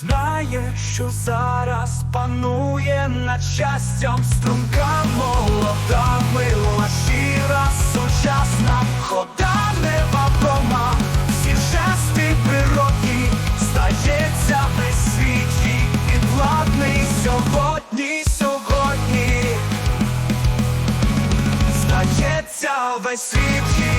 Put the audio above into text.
знає, що зараз панує над щастям струнка молода, мила, щира, сучасна, хода невагома, всі жести природні, стається весь світі, і владний сьогодні, сьогодні. Здається, весь світ